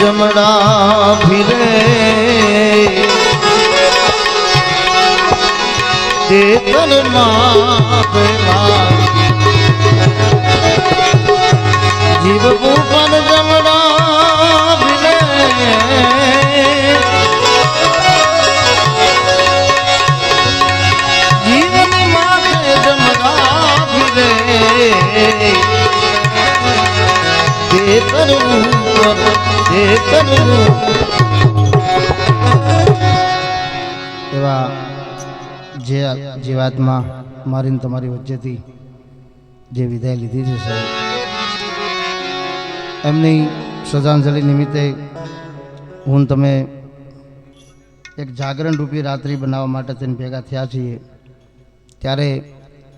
જમડા ફિરે. ચેતન જીવ પણ જમણા ફિરે. જીવન માથે જમણા ફિરે. તે એવા જે જીવાતમાં મારીને તમારી વચ્ચેથી જે વિદાય લીધી છે સાહેબ, એમની શ્રદ્ધાંજલિ નિમિત્તે હું તમે એક જાગરણ રૂપી રાત્રિ બનાવવા માટે તેને ભેગા થયા છીએ. ત્યારે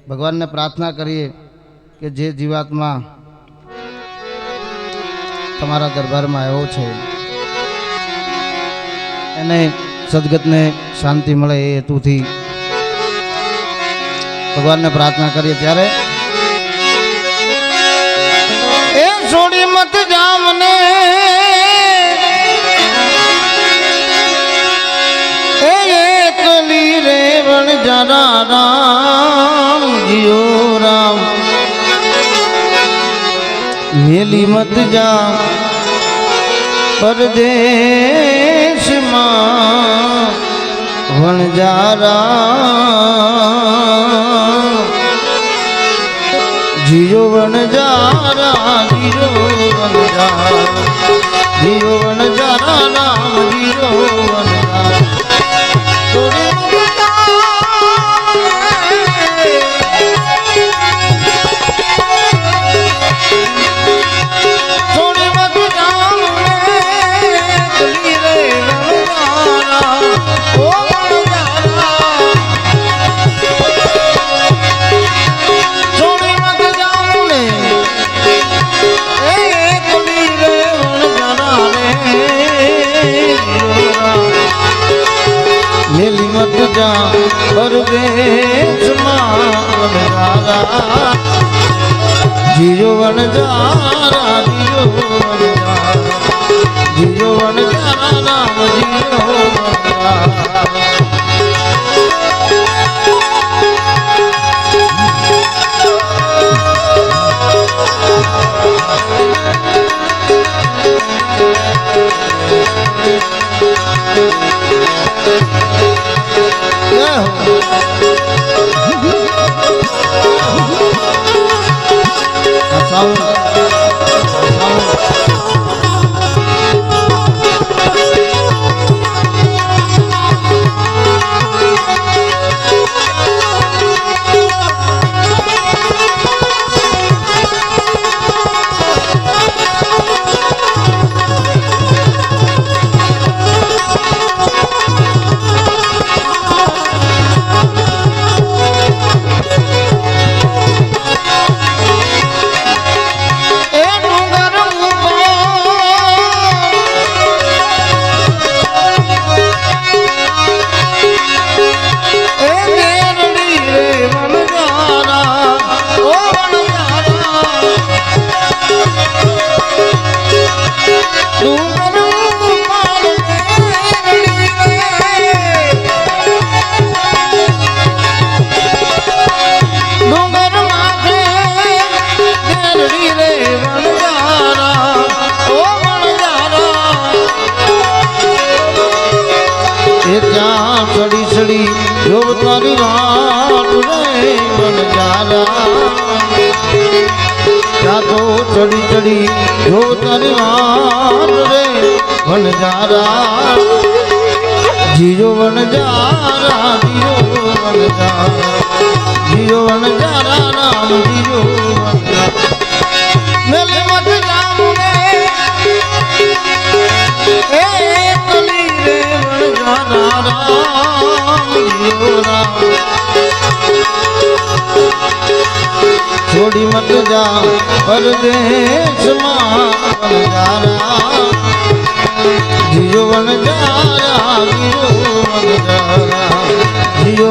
ભગવાનને પ્રાર્થના કરીએ કે જે જીવાતમાં તમારા દરબારમાં આવ્યો છે. એને સદગતને શાંતિ મળે એ હેતુથી ભગવાનને પ્રાર્થના કરીએ ત્યારે એ જામને. એ એકલી રે વણ જરા મેલી મત જા. પરદેશમાં વણજારા જીઓ વણજારા જીઓ વણજારા જીઓ વણજારા જીજો વણજારા રામ જીજો વણજારા જય હો તારી વાટ રે વણજારા ત્યાં તો ચડી ચડી, જો તારી વાટ રે જીજો વણજારા જીરો વણજારા જીઓ વનજારા રામ જીઓ વનજારા મેલે મત જામુને મત જા પરદેશમાં વનજારા જીવન જારા. જીવન વનજારા જીઓ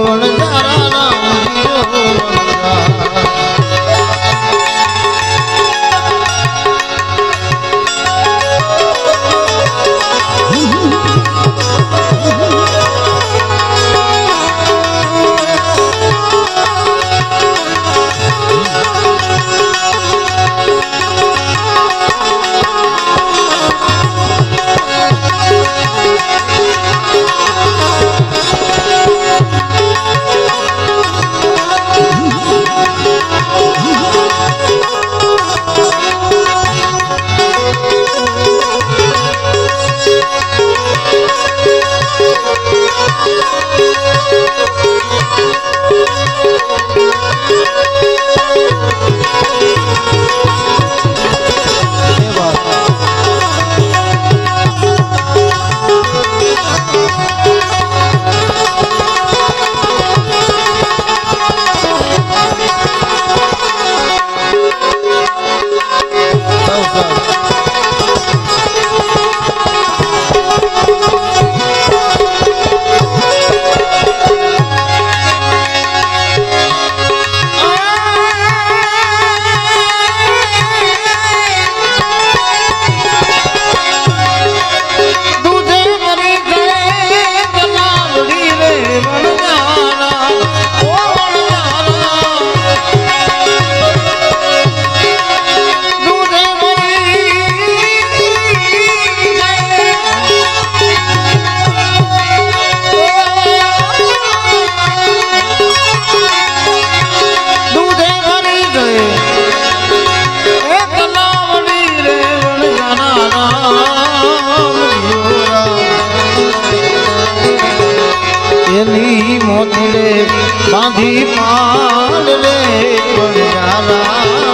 પાલ રે વણજારા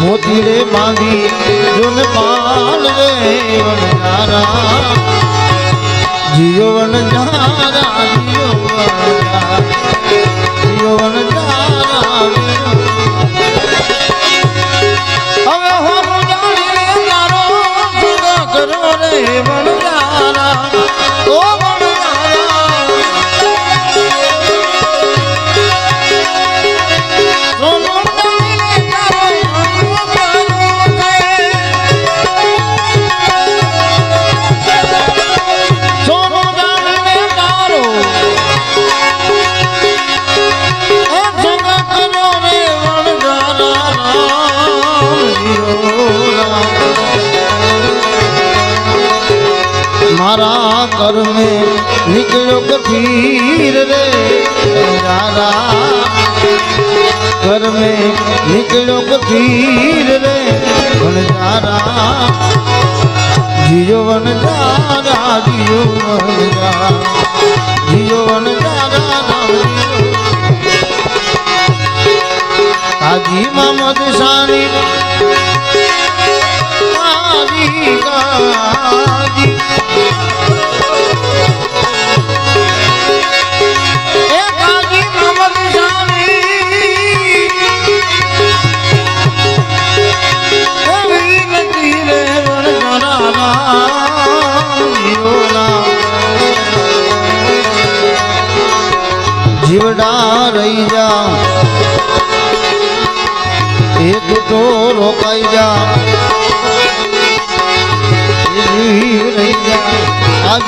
મોતીડે બાંધી જોન પાલ રે વણજારા જીઓ વણજારા જીઓ વણજારા હવે હું જાણીને તારો સુગા કરો રે વણજારા કર્મે નીકળ્યો કફીર રે. તારા કર્મે નીકળ્યો કફીર રે. વનજારા જીયો વનજારા જીયો વનજારા જીયો વનજારા રામ. કાજી કાજી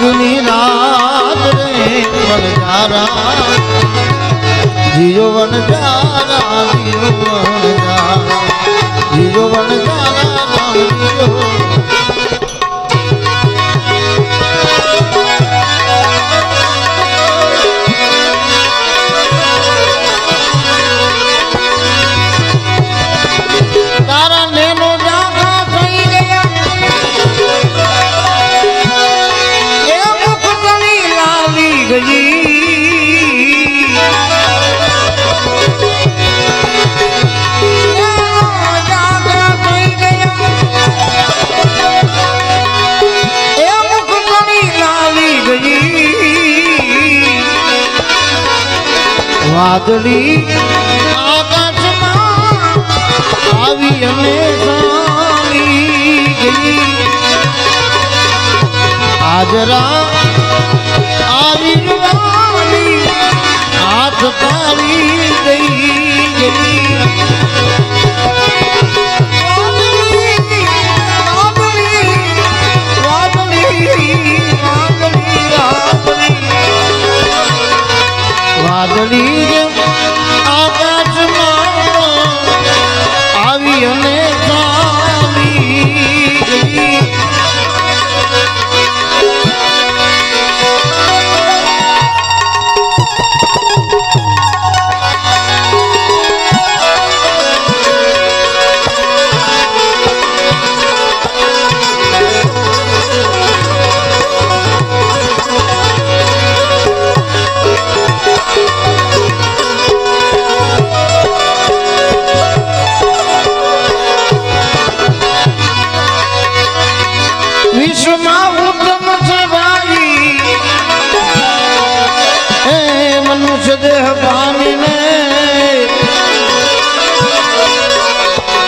આજની રાત રે વનજારા જીજો વનજારા જીજો વાદળી આકાશમાં આવી અને સામી ગઈ. આવી મનુષ્ય દેહ પામીને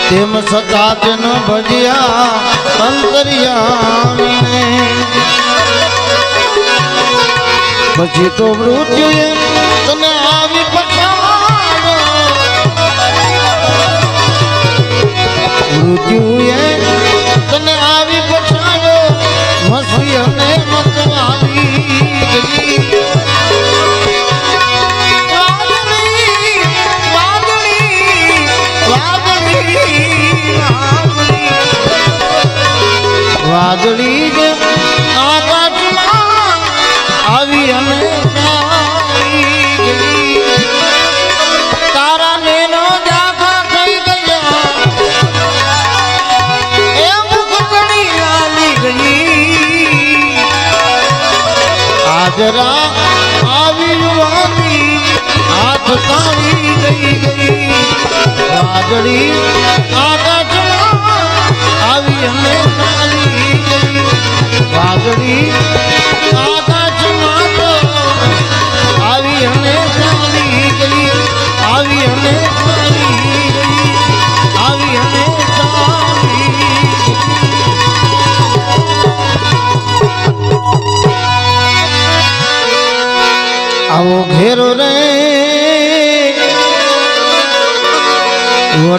તેમ છતાં તેનો ભજ્યા અંતર્યામીને. પછી તો મૃત્યુએ તને આવી પછાડો મૃત્યુએ